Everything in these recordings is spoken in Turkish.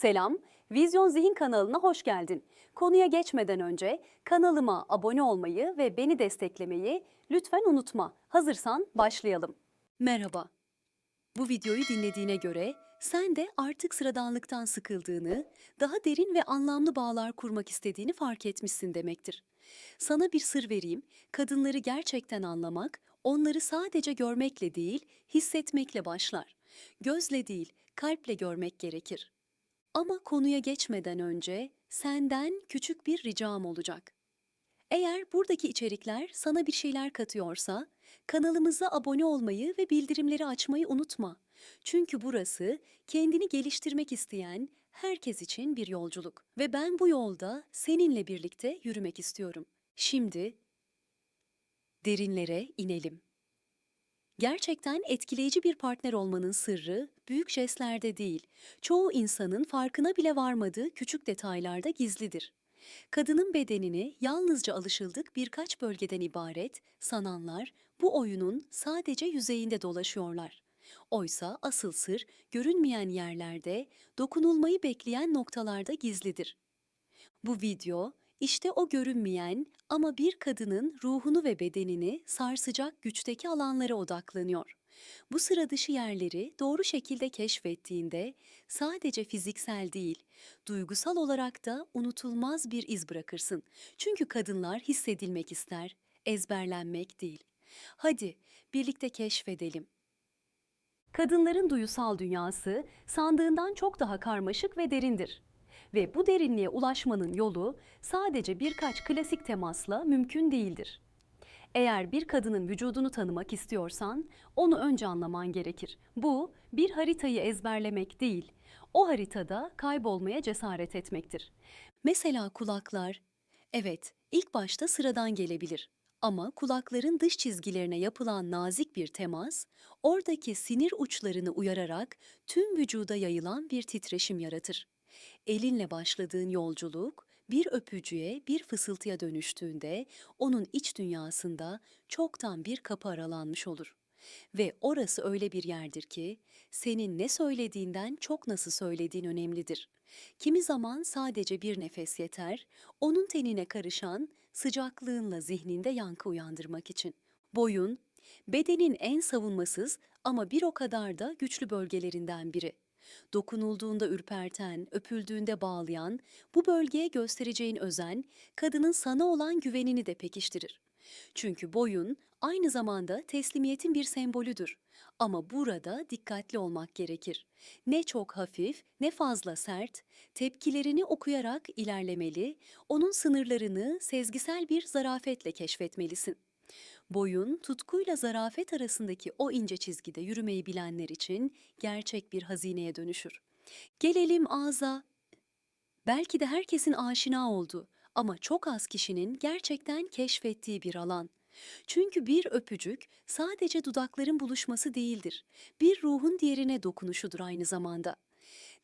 Selam, Vizyon Zihin kanalına hoş geldin. Konuya geçmeden önce kanalıma abone olmayı ve beni desteklemeyi lütfen unutma. Hazırsan başlayalım. Merhaba. Bu videoyu dinlediğine göre sen de artık sıradanlıktan sıkıldığını, daha derin ve anlamlı bağlar kurmak istediğini fark etmişsin demektir. Sana bir sır vereyim, kadınları gerçekten anlamak, onları sadece görmekle değil, hissetmekle başlar. Gözle değil, kalple görmek gerekir. Ama konuya geçmeden önce senden küçük bir ricam olacak. Eğer buradaki içerikler sana bir şeyler katıyorsa, kanalımıza abone olmayı ve bildirimleri açmayı unutma. Çünkü burası kendini geliştirmek isteyen herkes için bir yolculuk ve ben bu yolda seninle birlikte yürümek istiyorum. Şimdi derinlere inelim. Gerçekten etkileyici bir partner olmanın sırrı büyük jestlerde değil, çoğu insanın farkına bile varmadığı küçük detaylarda gizlidir. Kadının bedenini yalnızca alışıldık birkaç bölgeden ibaret sananlar bu oyunun sadece yüzeyinde dolaşıyorlar. Oysa asıl sır görünmeyen yerlerde, dokunulmayı bekleyen noktalarda gizlidir. Bu video işte o görünmeyen ama bir kadının ruhunu ve bedenini sarsacak güçteki alanlara odaklanıyor. Bu sıra dışı yerleri doğru şekilde keşfettiğinde sadece fiziksel değil, duygusal olarak da unutulmaz bir iz bırakırsın. Çünkü kadınlar hissedilmek ister, ezberlenmek değil. Hadi birlikte keşfedelim. Kadınların duyusal dünyası sandığından çok daha karmaşık ve derindir. Ve bu derinliğe ulaşmanın yolu sadece birkaç klasik temasla mümkün değildir. Eğer bir kadının vücudunu tanımak istiyorsan onu önce anlaman gerekir. Bu bir haritayı ezberlemek değil, o haritada kaybolmaya cesaret etmektir. Mesela kulaklar, evet ilk başta sıradan gelebilir. Ama kulakların dış çizgilerine yapılan nazik bir temas, oradaki sinir uçlarını uyararak tüm vücuda yayılan bir titreşim yaratır. Elinle başladığın yolculuk bir öpücüğe, bir fısıltıya dönüştüğünde onun iç dünyasında çoktan bir kapı aralanmış olur. Ve orası öyle bir yerdir ki senin ne söylediğinden çok nasıl söylediğin önemlidir. Kimi zaman sadece bir nefes yeter, onun tenine karışan sıcaklığınla zihninde yankı uyandırmak için. Boyun, bedenin en savunmasız ama bir o kadar da güçlü bölgelerinden biri. Dokunulduğunda ürperten, öpüldüğünde bağlayan, bu bölgeye göstereceğin özen, kadının sana olan güvenini de pekiştirir. Çünkü boyun aynı zamanda teslimiyetin bir sembolüdür. Ama burada dikkatli olmak gerekir. Ne çok hafif, ne fazla sert, tepkilerini okuyarak ilerlemeli, onun sınırlarını sezgisel bir zarafetle keşfetmelisin. Boyun, tutkuyla zarafet arasındaki o ince çizgide yürümeyi bilenler için gerçek bir hazineye dönüşür. Gelelim ağza. Belki de herkesin aşina olduğu ama çok az kişinin gerçekten keşfettiği bir alan. Çünkü bir öpücük sadece dudakların buluşması değildir. Bir ruhun diğerine dokunuşudur aynı zamanda.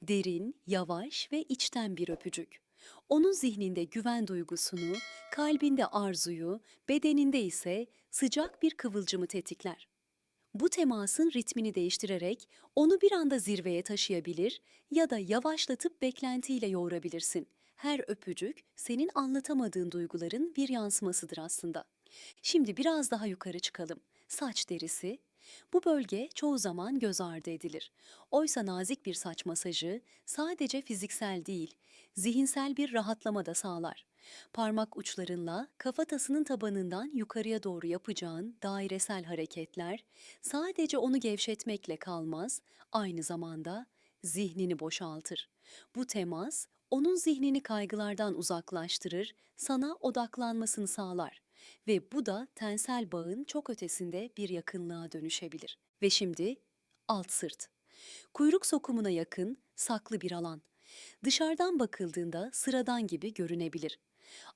Derin, yavaş ve içten bir öpücük. Onun zihninde güven duygusunu, kalbinde arzuyu, bedeninde ise sıcak bir kıvılcımı tetikler. Bu temasın ritmini değiştirerek onu bir anda zirveye taşıyabilir ya da yavaşlatıp beklentiyle yoğurabilirsin. Her öpücük senin anlatamadığın duyguların bir yansımasıdır aslında. Şimdi biraz daha yukarı çıkalım. Saç derisi. Bu bölge çoğu zaman göz ardı edilir. Oysa nazik bir saç masajı sadece fiziksel değil, zihinsel bir rahatlama da sağlar. Parmak uçlarınla kafatasının tabanından yukarıya doğru yapacağın dairesel hareketler sadece onu gevşetmekle kalmaz, aynı zamanda zihnini boşaltır. Bu temas onun zihnini kaygılardan uzaklaştırır, sana odaklanmasını sağlar ve bu da tensel bağın çok ötesinde bir yakınlığa dönüşebilir. Ve şimdi alt sırt. Kuyruk sokumuna yakın, saklı bir alan. Dışarıdan bakıldığında sıradan gibi görünebilir.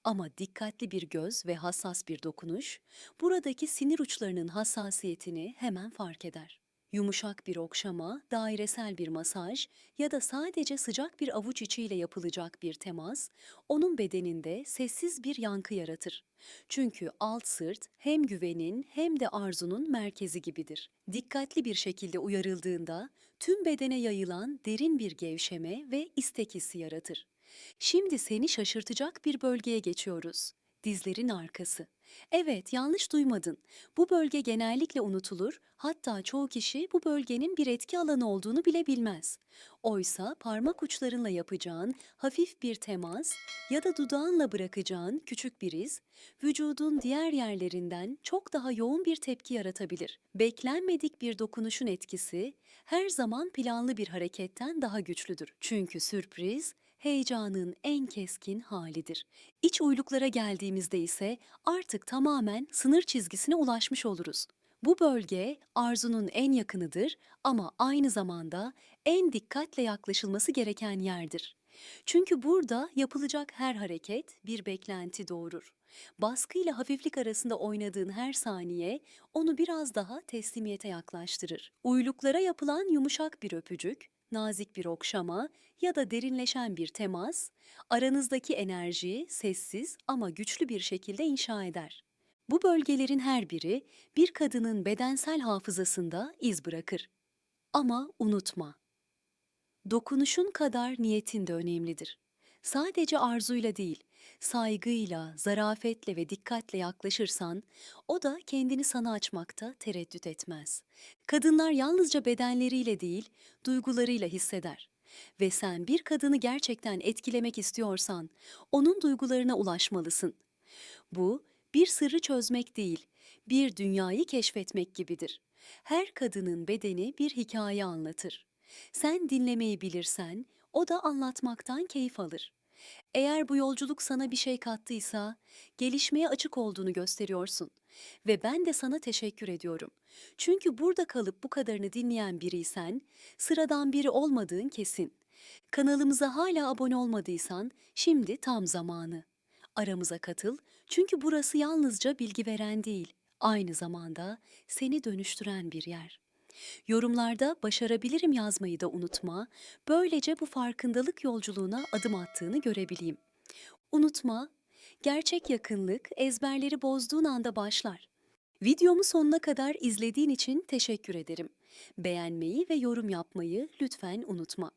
Ama dikkatli bir göz ve hassas bir dokunuş, buradaki sinir uçlarının hassasiyetini hemen fark eder. Yumuşak bir okşama, dairesel bir masaj ya da sadece sıcak bir avuç içiyle yapılacak bir temas, onun bedeninde sessiz bir yankı yaratır. Çünkü alt sırt hem güvenin hem de arzunun merkezi gibidir. Dikkatli bir şekilde uyarıldığında tüm bedene yayılan derin bir gevşeme ve istek hissi yaratır. Şimdi seni şaşırtacak bir bölgeye geçiyoruz. Dizlerin arkası. Evet, yanlış duymadın. Bu bölge genellikle unutulur, hatta çoğu kişi bu bölgenin bir etki alanı olduğunu bile bilmez. Oysa parmak uçlarınla yapacağın hafif bir temas ya da dudağınla bırakacağın küçük bir iz, vücudun diğer yerlerinden çok daha yoğun bir tepki yaratabilir. Beklenmedik bir dokunuşun etkisi her zaman planlı bir hareketten daha güçlüdür. Çünkü sürpriz heyecanın en keskin halidir. İç uyluklara geldiğimizde ise artık tamamen sınır çizgisine ulaşmış oluruz. Bu bölge arzunun en yakınıdır ama aynı zamanda en dikkatle yaklaşılması gereken yerdir. Çünkü burada yapılacak her hareket bir beklenti doğurur. Baskıyla hafiflik arasında oynadığın her saniye onu biraz daha teslimiyete yaklaştırır. Uyluklara yapılan yumuşak bir öpücük, nazik bir okşama ya da derinleşen bir temas, aranızdaki enerjiyi sessiz ama güçlü bir şekilde inşa eder. Bu bölgelerin her biri bir kadının bedensel hafızasında iz bırakır. Ama unutma, dokunuşun kadar niyetin de önemlidir. Sadece arzuyla değil, saygıyla, zarafetle ve dikkatle yaklaşırsan, o da kendini sana açmakta tereddüt etmez. Kadınlar yalnızca bedenleriyle değil, duygularıyla hisseder. Ve sen bir kadını gerçekten etkilemek istiyorsan, onun duygularına ulaşmalısın. Bu, bir sırrı çözmek değil, bir dünyayı keşfetmek gibidir. Her kadının bedeni bir hikaye anlatır. Sen dinlemeyi bilirsen, o da anlatmaktan keyif alır. Eğer bu yolculuk sana bir şey kattıysa, gelişmeye açık olduğunu gösteriyorsun. Ve ben de sana teşekkür ediyorum. Çünkü burada kalıp bu kadarını dinleyen biriysen, sıradan biri olmadığın kesin. Kanalımıza hala abone olmadıysan, şimdi tam zamanı. Aramıza katıl çünkü burası yalnızca bilgi veren değil, aynı zamanda seni dönüştüren bir yer. Yorumlarda başarabilirim yazmayı da unutma. Böylece bu farkındalık yolculuğuna adım attığını görebileyim. Unutma, gerçek yakınlık ezberleri bozduğun anda başlar. Videomu sonuna kadar izlediğin için teşekkür ederim. Beğenmeyi ve yorum yapmayı lütfen unutma.